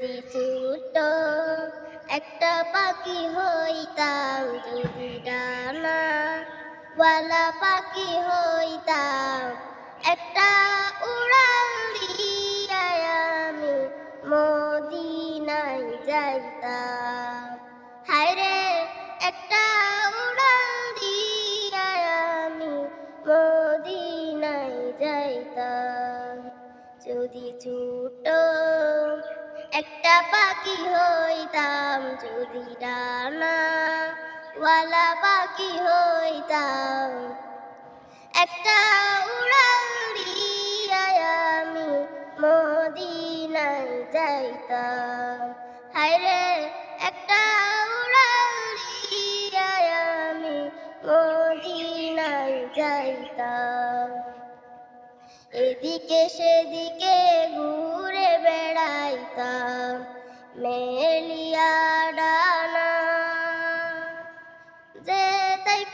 যদি ছোট একটা পাখি হইতাম, যদি ডানা পাখি হইতাম, একটা উড়াল দিয়া আমি মদিনায় যাইতাম। হায়রে একটা উড়াল দিয়া আমি মদিনায় যাইতাম। যদি ছোট একটা পাখি হইতাম যদি ডানা পাখি হইতাম। একটা উড়াল দিয়া আমি মদিনায় যাইতাম। হায়রে একটা উড়াল দিয়া আমি মদিনায় যাইতাম। এদিকে সেদিকে মেলিয়া ডানা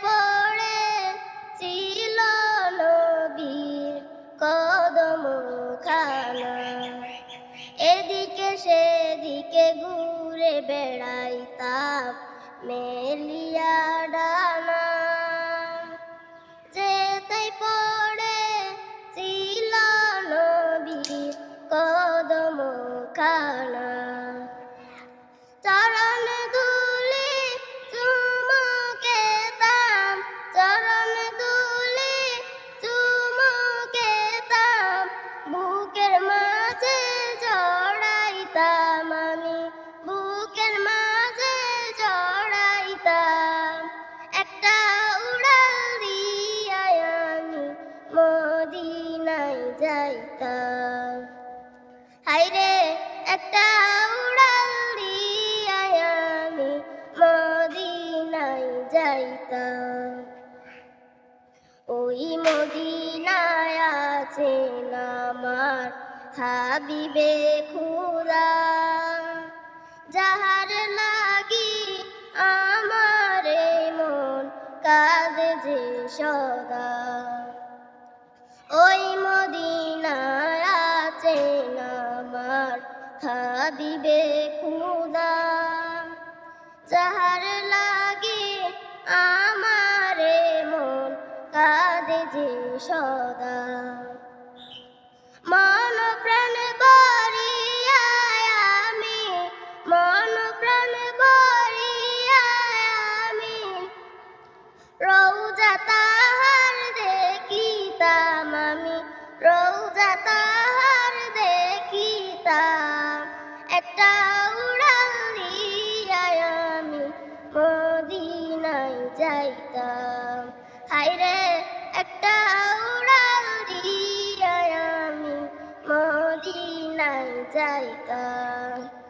পড়ে কদম এদিকে সেদিকে ঘুরে বেড়াইতাম মেলিয়া জড়াইতাম আমি, বুকের মাঝে জড়াইতাম। একটা উড়াল দিয়া আমি মদিনায় যাইতাম। হাইরে একটা উড়াল দিয়া আমি মদিনায় যাইতাম। ওই মদিনায় আছেন আমার হাবিবে খুদা। যাহার লাগি আমার মন কাঁদে যে সদা। ওই মদিনায় আছেন আমার হাবিবে খুদা। যাহার লাগে আমার মন কাঁদে যে সদা। মন রৌজা তাহার দেখিতাম আমি। রৌজা তাহার দেখিতাম। একটা উড়াল দিয়া আমি মদিনায় যাইতাম। হাইরে একটা উড়াল দিয়া আমি মদিনায় যাইতাম।